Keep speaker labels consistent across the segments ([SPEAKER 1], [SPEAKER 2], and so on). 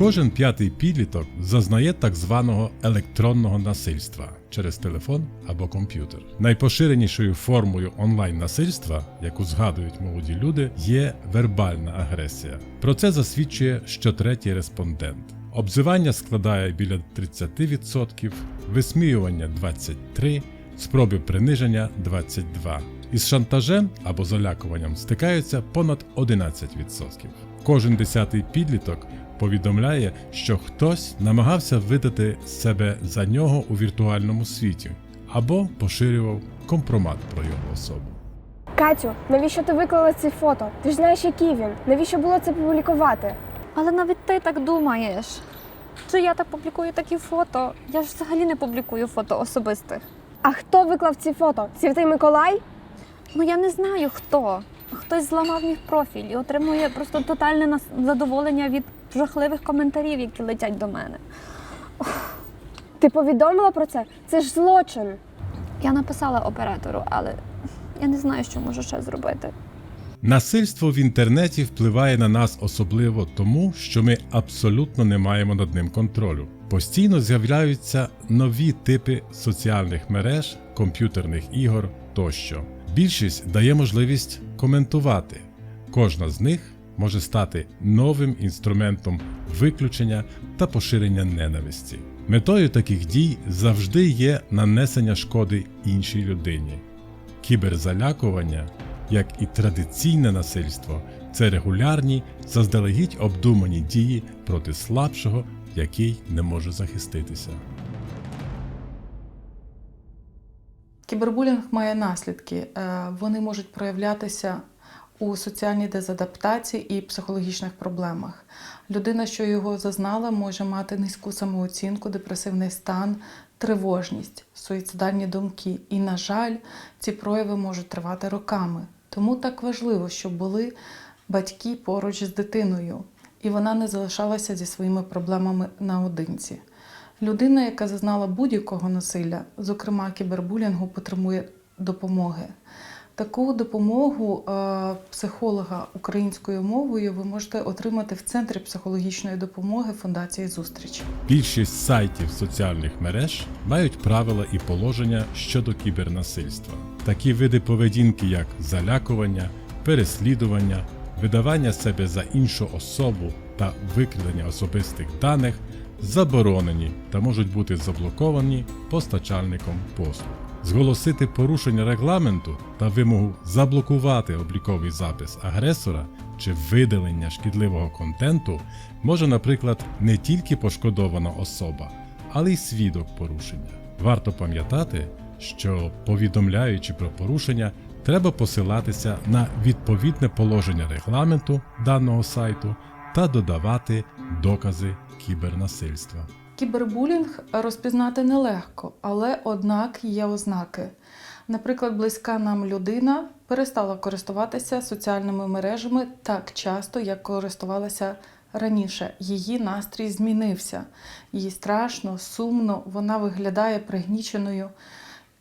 [SPEAKER 1] Кожен п'ятий підліток зазнає так званого електронного насильства через телефон або комп'ютер. Найпоширенішою формою онлайн-насильства, яку згадують молоді люди, є вербальна агресія. Про це засвідчує щотретій респондент. Обзивання складає біля 30%, висміювання 23%, спроби приниження 22%. Із шантажем або залякуванням стикаються понад 11%. Кожен десятий підліток повідомляє, що хтось намагався видати себе за нього у віртуальному світі або поширював компромат про його особу.
[SPEAKER 2] Катю, навіщо ти виклала ці фото? Ти ж знаєш, який він. Навіщо було це публікувати?
[SPEAKER 3] Але навіть ти так думаєш. Чи я так публікую такі фото? Я ж взагалі не публікую фото особистих.
[SPEAKER 2] А хто виклав ці фото? Святий Миколай?
[SPEAKER 3] Ну я не знаю хто. Хтось зламав мій профіль і отримує просто тотальне задоволення від жахливих коментарів, які летять до мене.
[SPEAKER 2] Ти повідомила про це? Це ж злочин.
[SPEAKER 3] Я написала оператору, але я не знаю, що можу ще зробити.
[SPEAKER 1] Насильство в інтернеті впливає на нас особливо тому, що ми абсолютно не маємо над ним контролю. Постійно з'являються нові типи соціальних мереж, комп'ютерних ігор тощо. Більшість дає можливість коментувати. Кожна з них може стати новим інструментом виключення та поширення ненависті. Метою таких дій завжди є нанесення шкоди іншій людині. Кіберзалякування, як і традиційне насильство, це регулярні, заздалегідь обдумані дії проти слабшого, який не може захиститися.
[SPEAKER 4] Кібербулінг має наслідки. Е, Вони можуть проявлятися у соціальній дезадаптації і психологічних проблемах. Людина, що його зазнала, може мати низьку самооцінку, депресивний стан, тривожність, суїцидальні думки. І, на жаль, ці прояви можуть тривати роками. Тому так важливо, щоб були батьки поруч з дитиною, і вона не залишалася зі своїми проблемами наодинці. Людина, яка зазнала будь-якого насилля, зокрема кібербулінгу, потребує допомоги. Таку допомогу е, психолога українською мовою ви можете отримати в центрі психологічної допомоги Фундації зустріч.
[SPEAKER 1] Більшість сайтів соціальних мереж мають правила і положення щодо кібернасильства. Такі види поведінки, як залякування, переслідування, видавання себе за іншу особу та викрадення особистих даних заборонені та можуть бути заблоковані постачальником послуг. Зголосити порушення регламенту та вимогу заблокувати обліковий запис агресора чи видалення шкідливого контенту може, наприклад, не тільки пошкодована особа, але й свідок порушення. Варто пам'ятати, що повідомляючи про порушення, треба посилатися на відповідне положення регламенту даного сайту та додавати докази кібернасильства.
[SPEAKER 4] Кібербулінг розпізнати нелегко, але однак є ознаки. Наприклад, близька нам людина перестала користуватися соціальними мережами так часто, як користувалася раніше. Її настрій змінився. Їй страшно, сумно, вона виглядає пригніченою.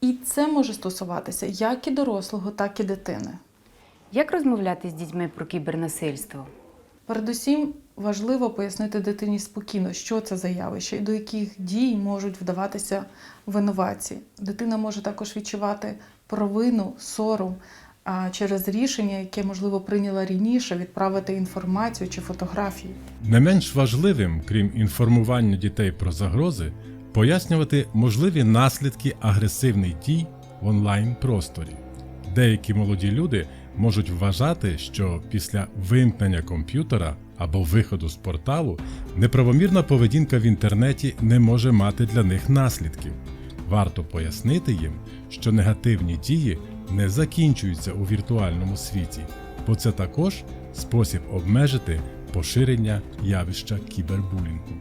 [SPEAKER 4] І це може стосуватися як і дорослого, так і дитини.
[SPEAKER 5] Як розмовляти з дітьми про кібернасильство?
[SPEAKER 4] Передусім важливо пояснити дитині спокійно, що це за явище і до яких дій можуть вдаватися винуватці. Дитина може також відчувати провину, сором через рішення, яке можливо прийняла раніше, відправити інформацію чи фотографії.
[SPEAKER 1] Не менш важливим, крім інформування дітей про загрози, пояснювати можливі наслідки агресивних дій в онлайн-просторі. Деякі молоді люди можуть вважати, що після вимкнення комп'ютера або виходу з порталу неправомірна поведінка в інтернеті не може мати для них наслідків. Варто пояснити їм, що негативні дії не закінчуються у віртуальному світі, бо це також спосіб обмежити поширення явища кібербулінгу.